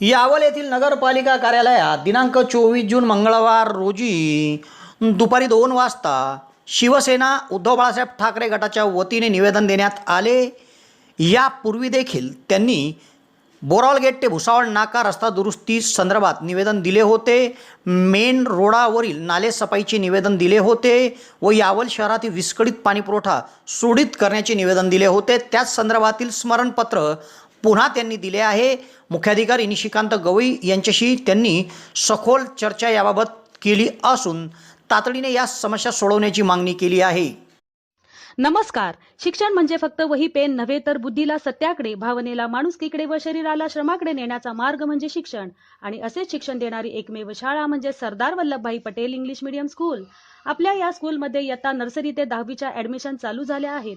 यावल येथील नगरपालिका कार्यालयात दिनांक चोवीस जून मंगळवार रोजी दुपारी दोन वाजता शिवसेना उद्धव बाळासाहेब ठाकरे गटाच्या वतीने निवेदन देण्यात आले. यापूर्वी देखील त्यांनी बोरावल गेट ते भुसावळ नाका रस्ता दुरुस्ती संदर्भात निवेदन दिले होते. मेन रोडावरील नालेसफाईचे निवेदन दिले होते व यावल शहरातील विस्कळीत पाणीपुरवठा सुडित करण्याचे निवेदन दिले होते. त्याच संदर्भातील स्मरणपत्र पुन्हा त्यांनी दिले आहे. मुख्याधिकारी निशिकांत गवई यांच्याशी त्यांनी सखोल चर्चा याबाबत केली असून तातडीने या समस्या सोडवण्याची मागणी केली आहे. नमस्कार. शिक्षण म्हणजे फक्त वही पेन नव्हे तर बुद्धीला सत्याकडे भावनेला माणुसकीकडे व शरीराला श्रमाकडे नेण्याचा मार्ग म्हणजे शिक्षण. आणि असेच शिक्षण देणारी एकमेव शाळा म्हणजे Sardar Vallabhbhai Patel English medium school. आपल्या या स्कूलमध्ये इयत्ता नर्सरी ते दहावीच्या ऍडमिशन चालू झाल्या आहेत.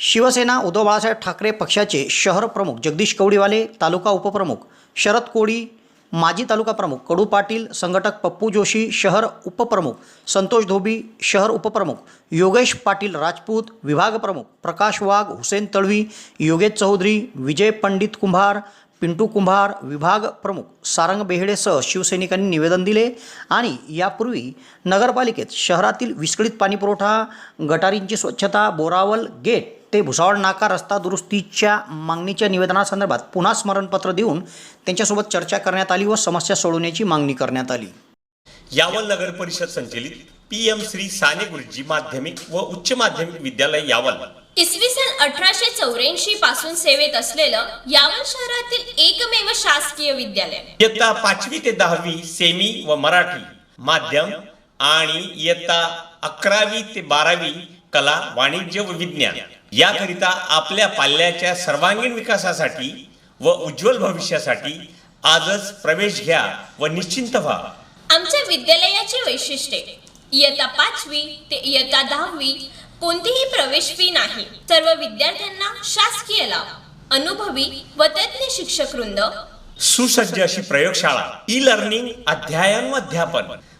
शिवसेना उद्धव बाळासाहेब ठाकरे पक्षाचे शहर प्रमुख जगदीश कवडीवाले तालुका उपप्रमुख शरद कोळी माजी तालुका प्रमुख कडू पाटील संघटक पप्पू जोशी शहर उपप्रमुख संतोष धोबी शहर उपप्रमुख योगेश पाटील राजपूत विभाग प्रमुख प्रकाश वाघ हुसेन तळवी योगेश चौधरी विजय पंडित कुंभार पिंटू कुंभार विभाग प्रमुख सारंग बेहेडेसह शिवसैनिकांनी निवेदन दिले आणि यापूर्वी नगरपालिकेत शहरातील विस्कळीत पाणीपुरवठा गटारींची स्वच्छता बोरावल गेट ते भुसावळ नाका रस्ता दुरुस्तीच्या मागणीच्या निवेदनासंदर्भात पुन्हा स्मरणपत्र देऊन त्यांच्यासोबत चर्चा करण्यात आली व समस्या सोडवण्याची मागणी करण्यात आली. यावल नगर परिषद संचलित पी एम श्री साने गुरुजी माध्यमिक व उच्च माध्यमिक विद्यालय यावल. इसवी सन अठराशे चौऱ्याऐंशी पासून सेवेत असलेलं यावल शहरातील एकमेव शासकीय विद्यालय. इयत्ता पाचवी ते दहावी सेमी व मराठी माध्यम आणि इयत्ता अकरावी ते बारावी कला वाणिज्य व विज्ञान याकरिता आपल्या पाल्याच्या सर्वांगीण विकासासाठी व उज्ज्वल भविष्यासाठी आजच प्रवेश घ्या व निश्चिंत व्हा. आमच्या विद्यालयाची वैशिष्ट्ये इयत्ता पाचवी ते इयत्ता दहावी कोणतीही प्रवेश फी नाही. सर्व विद्यार्थ्यांना शासकीय लाभ अनुभवी व तज्ञ शिक्षक वृंद सुसज्ज अशी प्रयोगशाळा ई लर्निंग अध्ययन व अध्यापन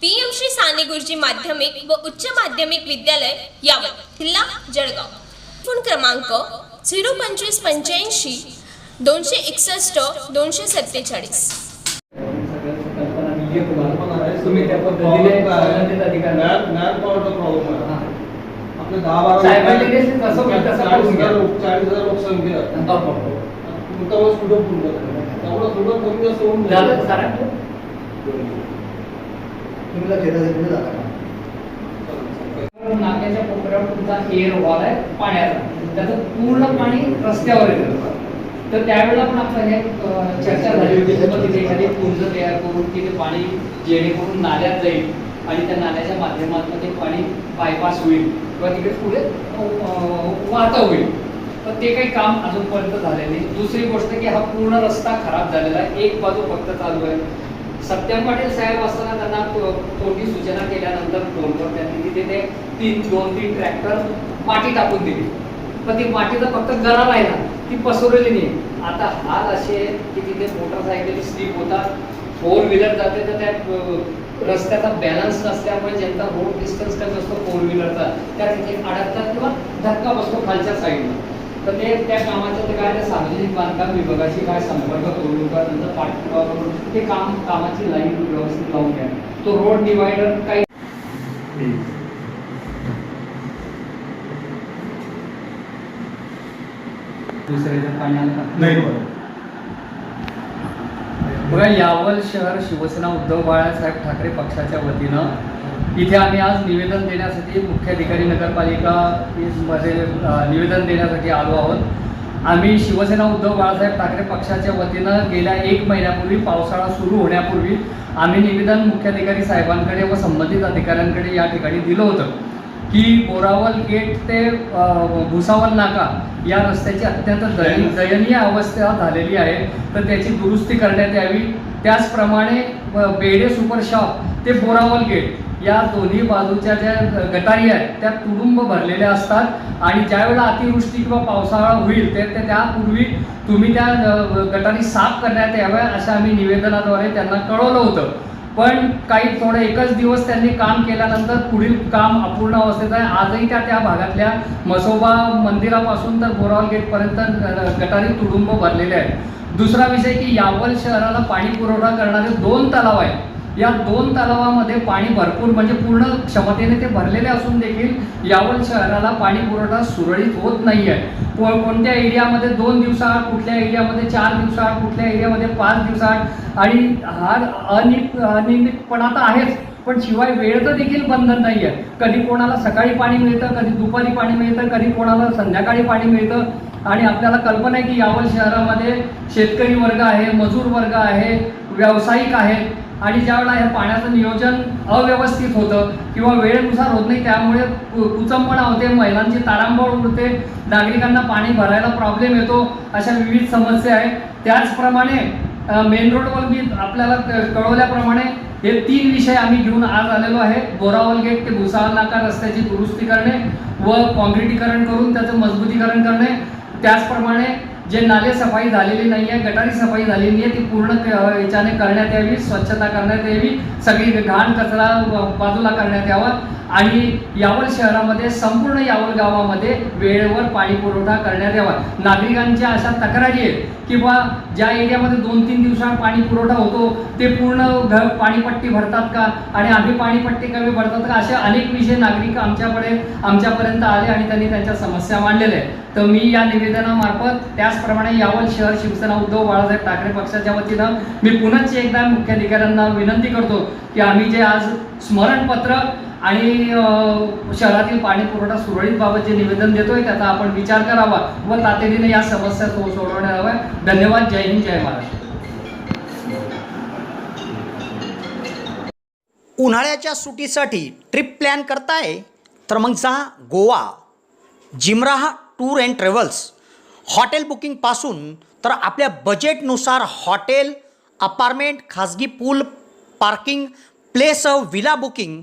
पीएम श्री साने गुरुजी माध्यमिक व उच्च माध्यमिक विद्यालय यावत जिल्हा जळगाव. फोन क्रमांक झिरो पंचवीस पंच्याऐंशी दोनशे एकसष्ट दोनशे सत्तेचाळीस. तुम्ही त्या पद्धतीने संबंधित अधिकारी आपले दहा बारा Simultaneously कसं होईल तसं चाळीस करून घ्या. हजार लोक- चाळीस हजार लोकसंख्या तेव्हाच कुठं पूर्ण तेवढं थोडं कमी जास्त होऊन झालं जाईल. सारा नाक्याच्या कोपऱ्यावर तुमचा एअर वॉल आहे पाण्याचा. त्याचं पूर्ण पाणी रस्त्यावर येतं. तर त्यावेळेला पण आपलं हे चर्चा झाली होती. की मग तिथे एखादी कुंज तयार करून की ते पाणी जेणेकरून नाल्यात जाईल आणि त्या नाल्याच्या माध्यमातून ते पाणी बायपास होईल किंवा तिकडे पुढे वाहतं होईल. पण ते काही काम अजूनपर्यंत झाले नाही. दुसरी गोष्ट की हा पूर्ण रस्ता खराब झालेला आहे. एक बाजू फक्त चालू आहे. सत्यम पाटील साहेब असताना त्यांना को- कोणती सूचना केल्यानंतर फोनवर त्यांनी तिथे ते तीन दोन तीन ट्रॅक्टर माती टाकून दिली. पण ती मातीचा फक्त गरा राहिला ती पसरलेली नाही. आता हाल असे की तिथे मोटरसायकल स्लिप होतात फोर व्हीलर जाते तर त्या रस्त्याचा बॅलन्स नसल्यामुळे ज्यांचा रोड डिस्टन्स कमी असतो फोर व्हीलरचा त्या तिथे अडकतात किंवा धक्का बसतो खालच्या साईडला तर ते त्या कामाचं ते काय सार्वजनिक बांधकाम विभागाशी काय संपर्क करून का त्यांचा पाठपुरावा करून ते काम कामाची लाईन व्यवस्थित लावून घ्या. तो रोड डिवायडर काही दुसऱ्याच्या पाण्याला नाही बघा यावल शहर शिवसेना उद्धव बाळासाहेब ठाकरे पक्षाच्या वतीनं इथे आम्ही आज निवेदन देण्यासाठी मुख्याधिकारी नगरपालिका मध्ये निवेदन देण्यासाठी आलो आहोत. आम्ही शिवसेना उद्धव बाळासाहेब ठाकरे पक्षाच्या वतीनं गेल्या एक महिन्यापूर्वी पावसाळा सुरू होण्यापूर्वी आम्ही निवेदन मुख्याधिकारी साहेबांकडे व संबंधित अधिकाऱ्यांकडे या ठिकाणी दिलं होतं की बोरावल गेट ते भुसावल नाका या रस्त्याची अत्यंत दय- दयनीय अवस्था झालेली आहे. तर त्याची दुरुस्ती करण्यात यावी. त्याचप्रमाणे बेडे सुपर शॉप ते बोरावल गेट या दोन्ही बाजूच्या ज्या गटारी आहेत त्या तुडुंब भरलेल्या असतात. आणि ज्यावेळेला अतिवृष्टी किंवा पावसाळा होईल ते त्यापूर्वी तुम्ही त्या गटारी साफ करण्यात याव्या असं आम्ही निवेदनाद्वारे त्यांना कळवलं होतं. पण काही थोडं एकच दिवस त्यांनी काम केल्यानंतर पुढील काम अपूर्ण अवस्थेत आहे. आजही त्या त्या भागातल्या मसोबा मंदिरापासून तर बोरावल गेटपर्यंत गटारी तुडुंब भरलेले आहेत. दुसरा विषय की यावल शहराला पाणी पुरवठा करणारे दोन तलाव आहेत. या दोन तलावामध्ये पाणी भरपूर म्हणजे पूर्ण क्षमतेने ते भरलेले असून देखील यावल शहराला पाणी पुरवठा सुरळीत होत नाही आहे को- कोणत्या एरियामध्ये दोन दिवसाआड कुठल्या एरियामध्ये चार दिवसाआड कुठल्या एरियामध्ये पाच दिवसाआड? आणि हा अनि अनियमितपणा तर आहेच पण शिवाय वेळेचं देखील बंधन नाही आहे कधी कोणाला सकाळी पाणी मिळतं कधी दुपारी पाणी मिळतं कधी कोणाला संध्याकाळी पाणी मिळतं. आणि आपल्याला कल्पना आहे की यावल शहरामध्ये शेतकरी वर्ग आहे मजूर वर्ग आहे व्यावसायिक आहेत. आणि ज्यावेळेला ह्या पाण्याचं नियोजन अव्यवस्थित होतं किंवा वेळेनुसार होत नाही त्यामुळे कुचंपणा होते महिलांची तारांबळ उडते नागरिकांना पाणी भरायला प्रॉब्लेम येतो अशा विविध समस्या आहेत. त्याचप्रमाणे मेन रोडवर मी आपल्याला क- कळवल्याप्रमाणे हे तीन विषय आम्ही घेऊन आज आलेलो आहे. बोरावल गेट ते भुसावल नाका रस्त्याची दुरुस्ती करणे व काँक्रिटीकरण करून त्याचं मजबूतीकरण करणे. त्याचप्रमाणे जे नाले सफाई झालेली नाही आहे गटारी सफाई झालेली आहे ती पूर्ण याच्याने करण्यात यावी स्वच्छता करण्यात यावी सगळी घाण कचरा बाजूला करण्यात यावा. आणि यावल शहरामध्ये संपूर्ण यावल गावामध्ये वेळेवर पाणी पुरवठा करण्यात यावा. नागरिकांच्या अशा तक्रारी आहेत की बा ज्या एरियामध्ये दोन तीन दिवसांत पाणी पुरवठा होतो ते पूर्ण घर पाणीपट्टी भरतात का? आणि आम्ही पाणीपट्टी कमी भरतात का? असे अनेक विषय नागरिक आमच्याकडे आमच्यापर्यंत आले आणि त्यांनी त्यांच्या समस्या मांडलेल्या आहेत. तर मी या निवेदनामार्फत त्याचप्रमाणे यावल शहर शिवसेना उद्धव बाळासाहेब ठाकरे पक्षाच्या वतीनं मी पुनश्च एकदा मुख्याधिकाऱ्यांना विनंती करतो की आम्ही जे आज स्मरणपत्र आणि शहरातील पाणी पुरवठा सुरळीतबाबत जे निवेदन देतोय त्याचा आपण विचार करावा व तातडीने या समस्या तो सोडवण्यात याव्या धन्यवाद. जय हिंद जय महाराष्ट्र. उन्हाळ्याच्या सुटीसाठी ट्रिप प्लॅन करताय? तर मग जा Goa. Jimraha tour and travels. Hotel बुकिंगपासून तर आपल्या बजेटनुसार हॉटेल अपार्टमेंट खाजगी pool parking place villa booking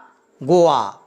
Goa